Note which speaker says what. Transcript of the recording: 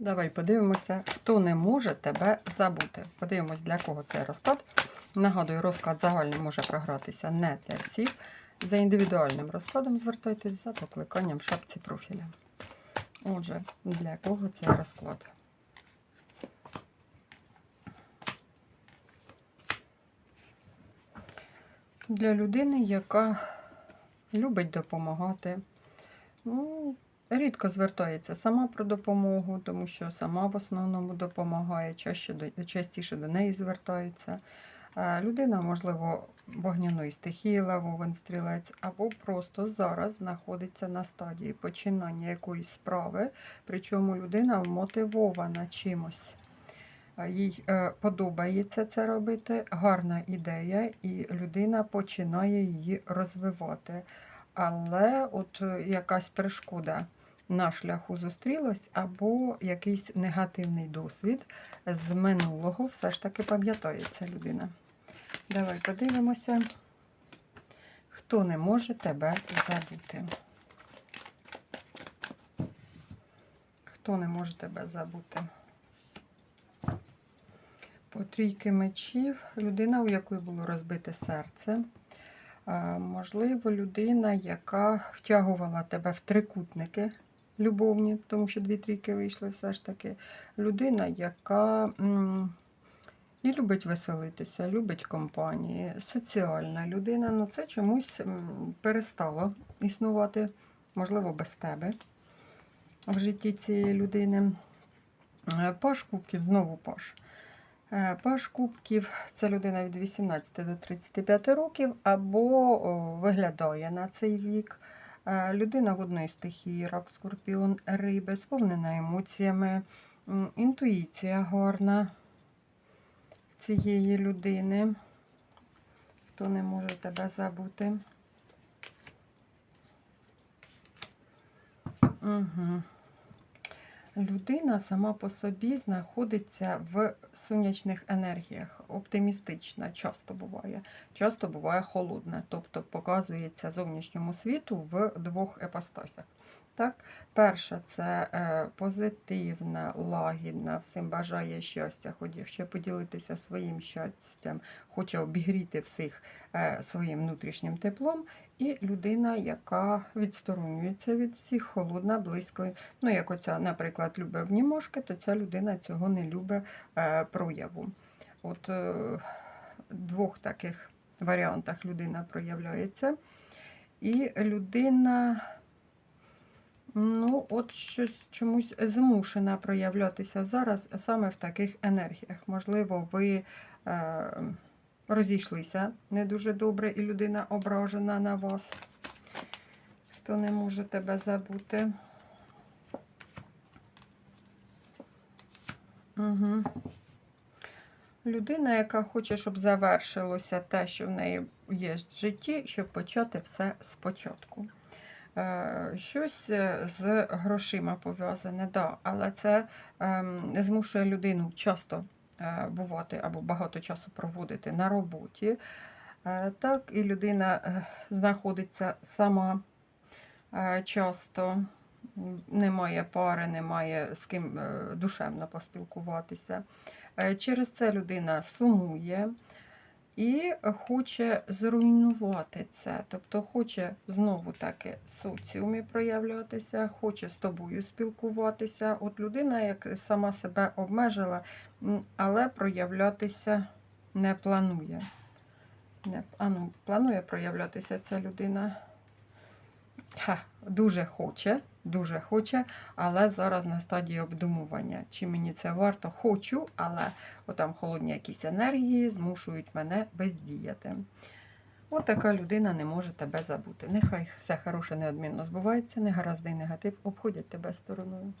Speaker 1: Давай подивимося, хто не може тебе забути. Подивимось, для кого цей розклад. Нагадую, розклад загальний може програтися не для всіх. За індивідуальним розкладом звертайтесь за покликанням в шапці профіля. Отже, для кого цей розклад? Для людини, яка любить допомагати. Ну, рідко звертається сама про допомогу, тому що сама в основному допомагає, частіше до неї звертаються. Людина, можливо, вогняної стихії, левовин стрілець, або просто зараз знаходиться на стадії починання якоїсь справи, причому людина вмотивована чимось. Їй е, подобається це робити, гарна ідея, і людина починає її розвивати. Але от е, якась перешкода на шляху зустрілась, або якийсь негативний досвід з минулого все ж таки пам'ятає ця людина. Давай подивимося, хто не може тебе забути. Хто не може тебе забути? По трійки мечів людина, у якої було розбите серце. Можливо, людина, яка втягувала тебе в трикутники любовні, тому що дві трійки вийшли все ж таки. Людина, яка і любить веселитися, любить компанії, соціальна людина. Ну це чомусь перестало існувати, можливо, без тебе в житті цієї людини. Е, Паш кубків, знову паш. Е, Паш кубків це людина від 18 до 35 років, або виглядає на цей вік. Е, Людина водної стихії, рак, скорпіон, риби, сповнена емоціями, інтуїція гарна цієї людини. Хто не може тебе забути. Угу. Людина сама по собі знаходиться в сонячних енергіях, оптимістична, часто буває. Часто буває холодна, тобто показується зовнішньому світу в двох епостасях. Так? Перша це е, позитивна, лагідна, всім бажає щастя, хоче поділитися своїм щастям, хоче обігріти всіх е, своїм внутрішнім теплом. І людина, яка відсторонюється від всіх, холодна, близько. Ну, як оця, наприклад, любить обнімашки, то ця людина цього не любить е, прояву. От двох таких варіантах людина проявляється. І людина, ну, от щось чомусь змушена проявлятися зараз саме в таких енергіях. Можливо, ви. Е, розійшлися не дуже добре, і людина ображена на вас. Хто не може тебе забути. Угу. Людина, яка хоче, щоб завершилося те, що в неї є в житті, щоб почати все спочатку. Е, Щось е, з грошима пов'язане, да, але це ем, змушує людину часто е, бувати або багато часу проводити на роботі. Так, і людина знаходиться сама часто, немає пари, немає з ким душевно поспілкуватися. Через це людина сумує і хоче зруйнувати це. Тобто хоче знову таки в соціумі проявлятися, хоче з тобою спілкуватися. От людина, як сама себе обмежила, але проявлятися не планує. Не, а ну, планує проявлятися ця людина. Ха, дуже хоче, дуже хоче, але зараз на стадії обдумування. Чи мені це варто? Хочу, але отам холодні якісь енергії змушують мене бездіяти. От така людина не може тебе забути. Нехай все хороше неодмінно збувається, негаразди і негатив обходять тебе стороною.